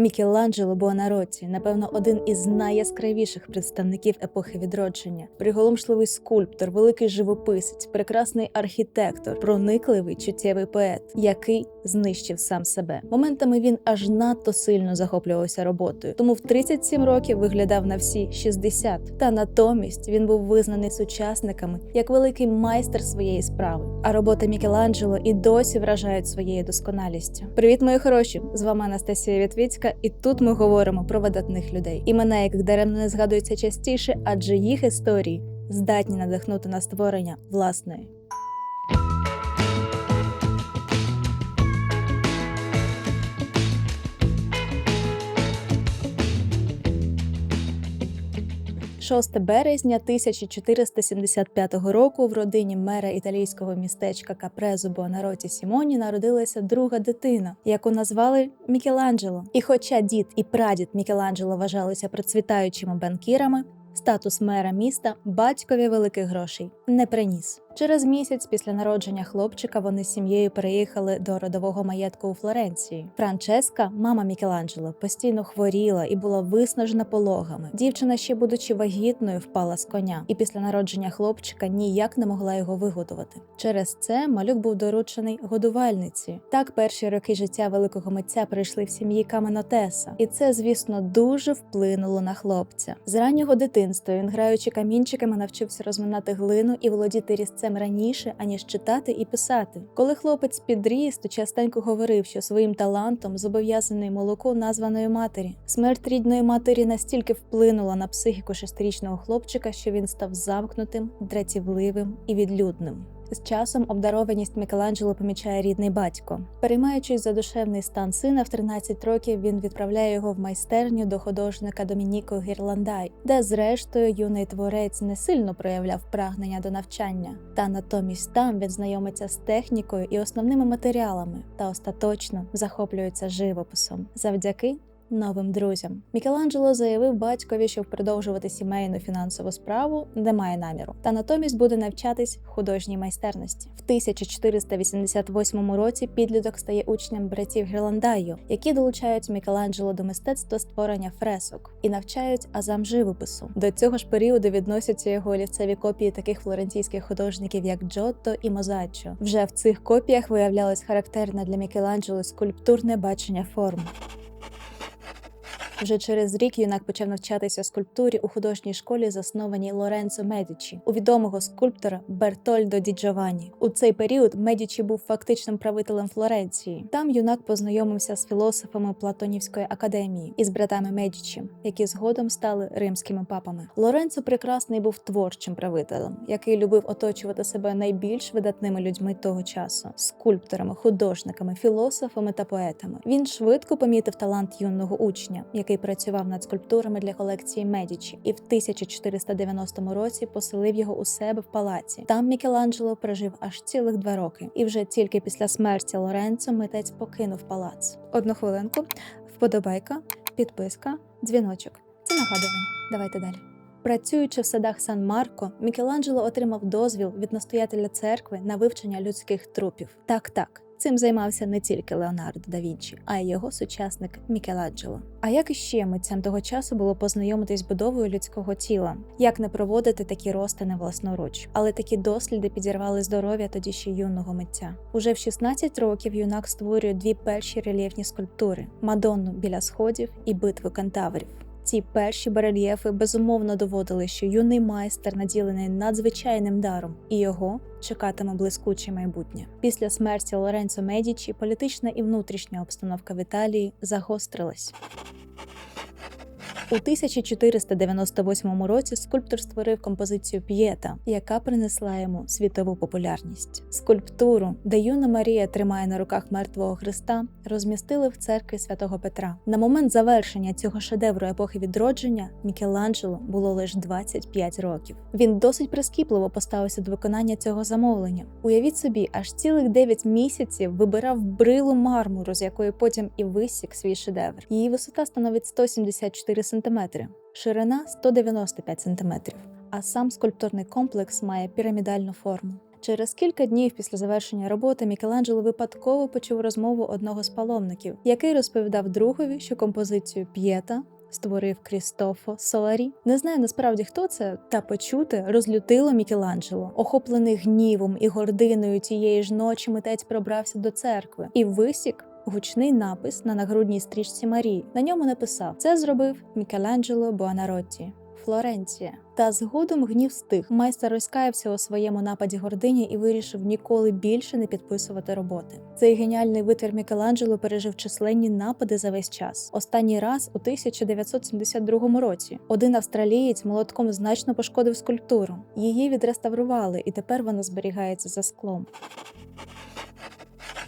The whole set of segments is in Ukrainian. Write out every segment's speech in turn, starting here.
Мікеланджело Буонаротті, напевно, один із найяскравіших представників епохи відродження, приголомшливий скульптор, великий живописець, прекрасний архітектор, проникливий чуттєвий поет, який знищив сам себе. Моментами він аж надто сильно захоплювався роботою, тому в 37 років виглядав на всі 60. Та натомість він був визнаний сучасниками як великий майстер своєї справи. А роботи Мікеланджело і досі вражають своєю досконалістю. Привіт, мої хороші! З вами Анастасія Вітвіцька, і тут ми говоримо про видатних людей. Імена яких даремно не згадуються частіше, адже їх історії здатні надихнути на створення власної. – 6 березня 1475 року в родині мера італійського містечка Капрезу Буонароті Сімоні народилася друга дитина, яку назвали Мікеланджело. І хоча дід і прадід Мікеланджело вважалися процвітаючими банкірами, статус мера міста батькові великих грошей не приніс. Через місяць після народження хлопчика вони з сім'єю переїхали до родового маєтку у Флоренції. Франческа, мама Мікеланджело, постійно хворіла і була виснажена пологами. Дівчина, ще будучи вагітною, впала з коня, і після народження хлопчика ніяк не могла його вигодувати. Через це малюк був доручений годувальниці. Так перші роки життя великого митця прийшли в сім'ї Каменотеса, і це, звісно, дуже вплинуло на хлопця. З раннього дитинства він, граючи камінчиками, навчився розминати глину і володіти різцем раніше, аніж читати і писати. Коли хлопець підріс, то частенько говорив, що своїм талантом зобов'язаний молоко названої матері. Смерть рідної матері настільки вплинула на психіку шестирічного хлопчика, що він став замкнутим, дратівливим і відлюдним. З часом обдарованість Мікеланджело помічає рідний батько. Переймаючись за душевний стан сина, в 13 років він відправляє його в майстерню до художника Домініко Гірландай, де, зрештою, юний творець не сильно проявляв прагнення до навчання. Та натомість там він знайомиться з технікою і основними матеріалами та остаточно захоплюється живописом завдяки новим друзям. Мікеланджело заявив батькові, що продовжувати сімейну фінансову справу не має наміру, та натомість буде навчатись художній майстерності. В 1488 році підліток стає учнем братів Гірландаю, які долучають Мікеланджело до мистецтва створення фресок і навчають азам живопису. До цього ж періоду відносяться його олівцеві копії таких флорентійських художників, як Джотто і Мозаччо. Вже в цих копіях виявлялось характерне для Мікеланджело скульптурне бачення форм. Вже через рік юнак почав навчатися скульптурі у художній школі, заснованій Лоренцо Медічі, у відомого скульптора Бертольдо Ді Джованні. У цей період Медічі був фактичним правителем Флоренції. Там юнак познайомився з філософами Платонівської академії і з братами Медічі, які згодом стали римськими папами. Лоренцо прекрасний був творчим правителем, який любив оточувати себе найбільш видатними людьми того часу скульпторами, художниками, філософами та поетами. Він швидко помітив талант юного учня, який працював над скульптурами для колекції Медічі, і в 1490 році поселив його у себе в палаці. Там Мікеланджело прожив аж цілих два роки, і вже тільки після смерті Лоренцо митець покинув палац. Одну хвилинку, вподобайка, підписка, дзвіночок. Це нагадування. Давайте далі. Працюючи в садах Сан Марко, Мікеланджело отримав дозвіл від настоятеля церкви на вивчення людських трупів. Так, так. Цим займався не тільки Леонардо да Вінчі, а й його сучасник Мікеланджело. А як іще митцям того часу було познайомитись будовою людського тіла, як не проводити такі розтини власноруч? Але такі досліди підірвали здоров'я тоді ще юного митця. Уже в 16 років юнак створює дві перші рельєфні скульптури: Мадонну біля сходів і битви кантаврів. Ці перші барельєфи безумовно доводили, що юний майстер наділений надзвичайним даром, і його чекатиме блискуче майбутнє. Після смерті Лоренцо Медічі політична і внутрішня обстановка в Італії загострилась. У 1498 році скульптор створив композицію П'єта, яка принесла йому світову популярність. Скульптуру, де юна Марія тримає на руках мертвого Христа, розмістили в церкві святого Петра. На момент завершення цього шедевру епохи відродження Мікеланджело було лише 25 років. Він досить прискіпливо поставився до виконання цього замовлення. Уявіть собі, аж цілих 9 місяців вибирав брилу мармуру, з якої потім і висік свій шедевр. Її висота становить 174 см см, ширина 195 см, а сам скульптурний комплекс має пірамідальну форму. Через кілька днів після завершення роботи Мікеланджело випадково почув розмову одного з паломників, який розповідав другові, що композицію П'єта створив Крістофо Соларі. Не знаю насправді хто це, та почути розлютило Мікеланджело. Охоплений гнівом і гординою тієї ж ночі митець пробрався до церкви і висік. Гучний напис на нагрудній стрічці Марії. На ньому написав: це зробив Мікеланджело Буонаротті. Флоренція. Та згодом гнів стих. Майстер розкаявся у своєму нападі гордині і вирішив ніколи більше не підписувати роботи. Цей геніальний витвір Мікеланджело пережив численні напади за весь час. Останній раз у 1972 році один австралієць молотком значно пошкодив скульптуру. Її відреставрували, і тепер вона зберігається за склом.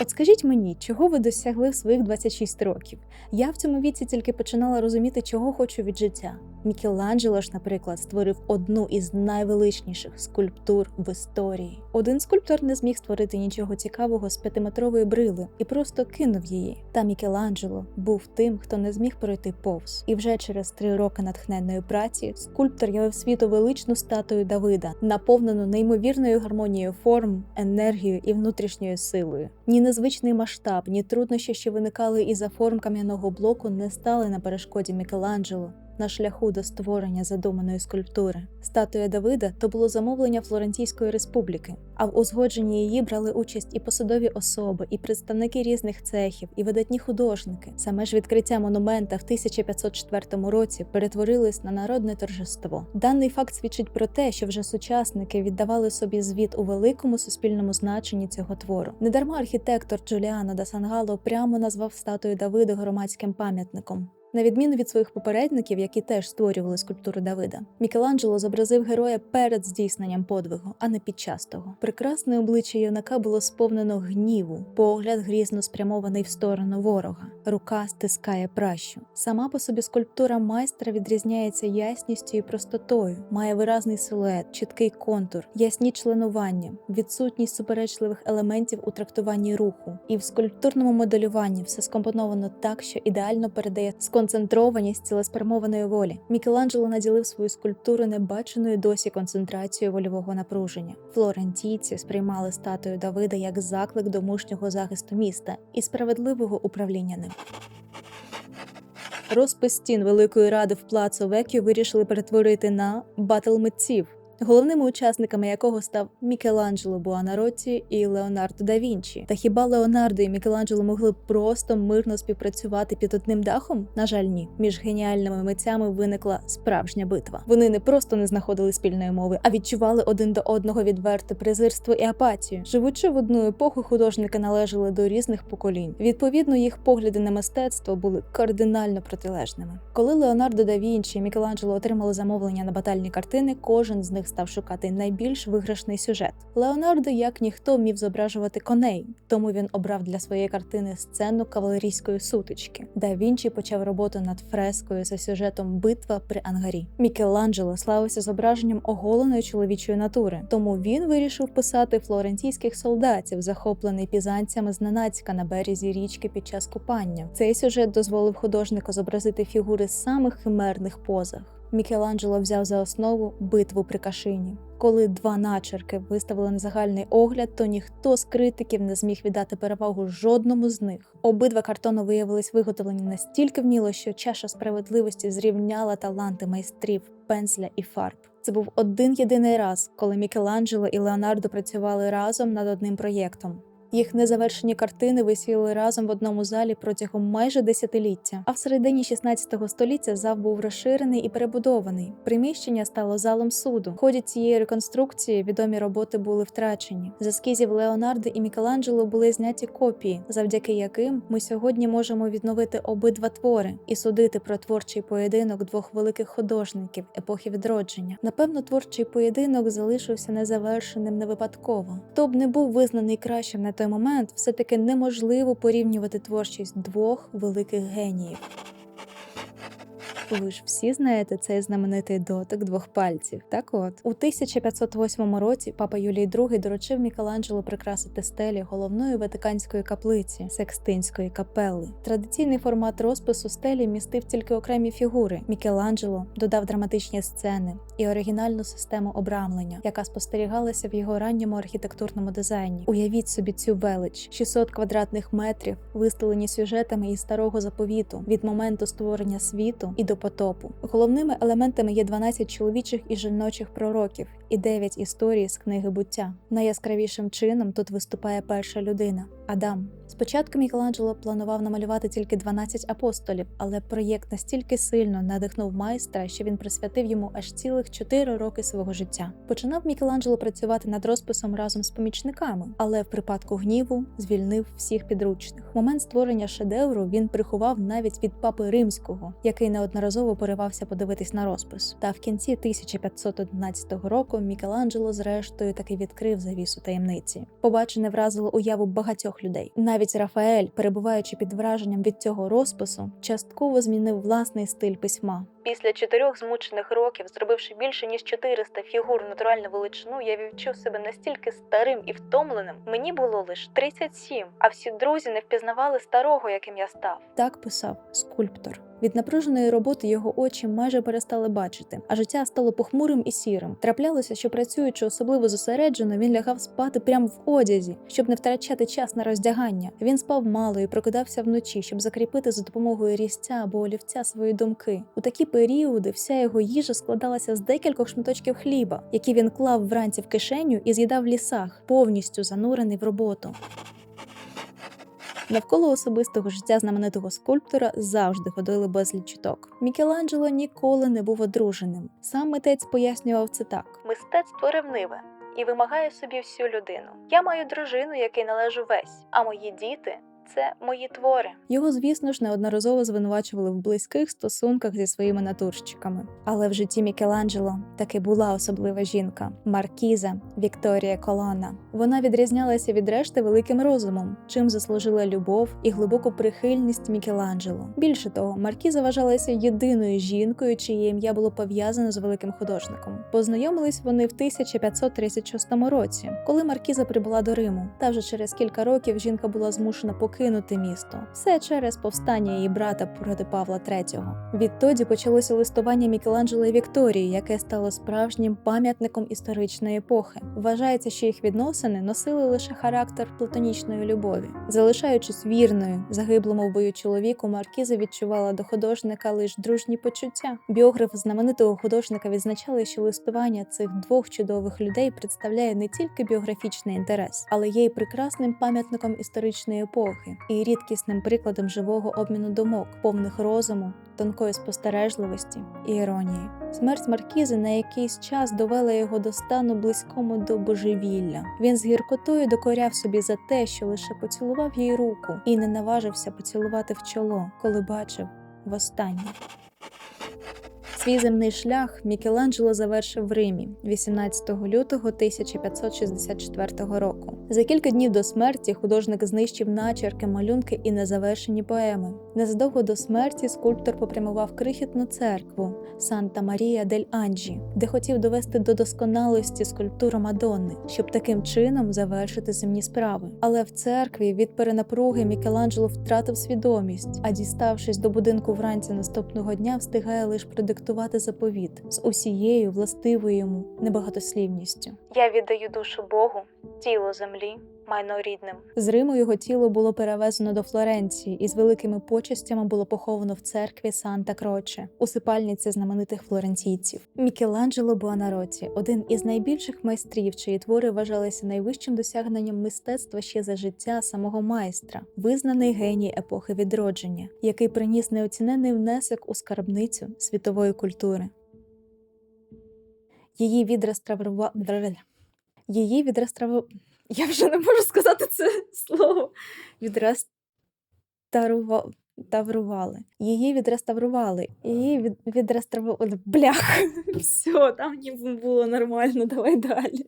От скажіть мені, чого ви досягли в своїх 26 років? Я в цьому віці тільки починала розуміти, чого хочу від життя. Мікеланджело ж, наприклад, створив одну із найвеличніших скульптур в історії. Один скульптор не зміг створити нічого цікавого з п'ятиметрової брили і просто кинув її. Та Мікеланджело був тим, хто не зміг пройти повз. І вже через три роки натхненної праці скульптор явив світу величну статую Давида, наповнену неймовірною гармонією форм, енергією і внутрішньою силою. Ні незвичний масштаб, ні труднощі, що виникали із-за форм кам'яного блоку, не стали на перешкоді Мікеланджело на шляху до створення задуманої скульптури. Статуя Давида то було замовлення Флорентійської республіки, а в узгодженні її брали участь і посадові особи, і представники різних цехів, і видатні художники. Саме ж відкриття монумента в 1504 році перетворилось на народне торжество. Даний факт свідчить про те, що вже сучасники віддавали собі звіт у великому суспільному значенні цього твору. Недарма архітектор Джуліано да Сангало прямо назвав статую Давида громадським пам'ятником. На відміну від своїх попередників, які теж створювали скульптуру Давида, Мікеланджело зобразив героя перед здійсненням подвигу, а не під час того. Прекрасне обличчя юнака було сповнено гніву, погляд грізно спрямований в сторону ворога. Рука стискає пращу. Сама по собі скульптура майстра відрізняється ясністю і простотою, має виразний силует, чіткий контур, ясні членування, відсутність суперечливих елементів у трактуванні руху. І в скульптурному моделюванні все скомпоновано так, що ідеально передає сконцентрованість цілеспрямованої волі. Мікеланджело наділив свою скульптуру небаченою досі концентрацією вольового напруження. Флорентійці сприймали статую Давида як заклик до мужнього захисту міста і справедливого управління ним. Розпис стін Великої Ради в Плацо Векю вирішили перетворити на батл митців, головними учасниками якого став Мікеланджело Буонаротті і Леонардо да Вінчі. Та хіба Леонардо і Мікеланджело могли просто мирно співпрацювати під одним дахом? На жаль, ні. Між геніальними митцями виникла справжня битва. Вони не просто не знаходили спільної мови, а відчували один до одного відверте презирство і апатію. Живучи в одну епоху, художники належали до різних поколінь. Відповідно, їх погляди на мистецтво були кардинально протилежними. Коли Леонардо да Вінчі і Мікеланджело отримали замовлення на батальні картини, кожен з них став шукати найбільш виграшний сюжет. Леонардо, як ніхто, вмів зображувати коней, тому він обрав для своєї картини сцену кавалерійської сутички. Да Вінчі почав роботу над фрескою за сюжетом Битва при Ангарі. Мікеланджело славився зображенням оголеної чоловічої натури, тому він вирішив писати флорентійських солдатів, захоплений пізанцями зненацька на березі річки під час купання. Цей сюжет дозволив художнику зобразити фігури самих химерних позах. Мікеланджело взяв за основу битву при Кашині. Коли два начерки виставили на загальний огляд, то ніхто з критиків не зміг віддати перевагу жодному з них. Обидва картони виявились виготовлені настільки вміло, що чаша справедливості зрівняла таланти майстрів, пензля і фарб. Це був один єдиний раз, коли Мікеланджело і Леонардо працювали разом над одним проєктом. Їх незавершені картини висіли разом в одному залі протягом майже десятиліття. А в середині 16 століття зал був розширений і перебудований. Приміщення стало залом суду. В ході цієї реконструкції відомі роботи були втрачені. З ескізів Леонардо і Мікеланджело були зняті копії, завдяки яким ми сьогодні можемо відновити обидва твори і судити про творчий поєдинок двох великих художників епохи відродження. Напевно, творчий поєдинок залишився незавершеним не випадково. Хто б не був визнаний кращим на той момент, все таки неможливо порівнювати творчість двох великих геніїв. Ви ж всі знаєте цей знаменитий дотик двох пальців. Так от, у 1508 році папа Юлій II доручив Мікеланджело прикрасити стелі головної ватиканської каплиці Секстинської капели. Традиційний формат розпису стелі містив тільки окремі фігури. Мікеланджело додав драматичні сцени і оригінальну систему обрамлення, яка спостерігалася в його ранньому архітектурному дизайні. Уявіть собі цю велич: 600 квадратних метрів, вистелені сюжетами із старого заповіту від моменту створення світу і до потопу. Головними елементами є 12 чоловічих і жіночих пророків і 9 історій з книги буття. Найяскравішим чином тут виступає перша людина Адам. Спочатку Мікеланджело планував намалювати тільки 12 апостолів, але проєкт настільки сильно надихнув майстра, що він присвятив йому аж цілих 4 роки свого життя. Починав Мікеланджело працювати над розписом разом з помічниками, але в припадку гніву звільнив всіх підручних. Момент створення шедевру він приховав навіть від папи римського, який неодноразово поривався подивитись на розпис. Та в кінці 1511 року Мікеланджело зрештою таки відкрив завісу таємниці. Побачене вразило уяву багатьох людей. Навіть Рафаель, перебуваючи під враженням від цього розпису, частково змінив власний стиль письма. Після чотирьох змучених років, зробивши більше ніж 400 фігур натуральну величину, я відчув себе настільки старим і втомленим. Мені було лише 37, а всі друзі не впізнавали старого, яким я став. Так писав скульптор. Від напруженої роботи його очі майже перестали бачити, а життя стало похмурим і сірим. Траплялося, що працюючи особливо зосереджено, він лягав спати прямо в одязі, щоб не втрачати час на роздягання. Він спав мало і прокидався вночі, щоб закріпити за допомогою різця або олівця свої думки. У такі періоди вся його їжа складалася з декількох шматочків хліба, які він клав вранці в кишеню і з'їдав в лісах, повністю занурений в роботу. Навколо особистого життя знаменитого скульптора завжди ходили безліч чуток. Мікеланджело ніколи не був одруженим. Сам митець пояснював це так: мистецтво ревниве і вимагає собі всю людину. Я маю дружину, якій належу весь, а мої діти. Це мої твори. Його, звісно ж, неодноразово звинувачували в близьких стосунках зі своїми натурщиками. Але в житті Мікеланджело таки була особлива жінка Маркіза Вікторія Колона. Вона відрізнялася від решти великим розумом, чим заслужила любов і глибоку прихильність Мікеланджело. Більше того, Маркіза вважалася єдиною жінкою, чиє ім'я було пов'язано з великим художником. Познайомились вони в 1536 році, коли Маркіза прибула до Риму. Та вже через кілька років жінка була змушена покинути місто. Все через повстання її брата проти Павла III. Відтоді почалося листування Мікеланджело і Вікторії, яке стало справжнім пам'ятником історичної епохи. Вважається, що їх відносини носили лише характер платонічної любові. Залишаючись вірною загиблому в бою чоловіку, Маркіза відчувала до художника лише дружні почуття. Біограф знаменитого художника відзначали, що листування цих двох чудових людей представляє не тільки біографічний інтерес, але є й прекрасним пам'ятником історичної епохи і рідкісним прикладом живого обміну думок, повних розуму, тонкої спостережливості і іронії. Смерть Маркізи на якийсь час довела його до стану близькому до божевілля. Він з гіркотою докоряв собі за те, що лише поцілував їй руку і не наважився поцілувати в чоло, коли бачив востаннє. Свій земний шлях Мікеланджело завершив в Римі 18 лютого 1564 року. За кілька днів до смерті художник знищив начерки, малюнки і незавершені поеми. Незадовго до смерті скульптор попрямував крихітну церкву Санта Марія дель Анджі, де хотів довести до досконалості скульптуру Мадонни, щоб таким чином завершити земні справи. Але в церкві від перенапруги Мікеланджело втратив свідомість, а діставшись до будинку вранці наступного дня, встигає лише продиктувати заповіт з усією властивою йому небагатослівністю. Я віддаю душу Богу, тіло землі, майно рідним. З Риму його тіло було перевезено до Флоренції і з великими почестями було поховано в церкві Санта Кроче, усипальниці знаменитих флоренційців. Мікеланджело Буанароті – один із найбільших майстрів, чиї твори вважалися найвищим досягненням мистецтва ще за життя самого майстра, визнаний геній епохи відродження, який приніс неоцінений внесок у скарбницю світової культури. Її відреставрували. Її відреставрували. Я вже не можу сказати це слово. Відреставрували. Її відреставрували. Її від... відреставрували. Блях. Все, там ніби було нормально, давай далі.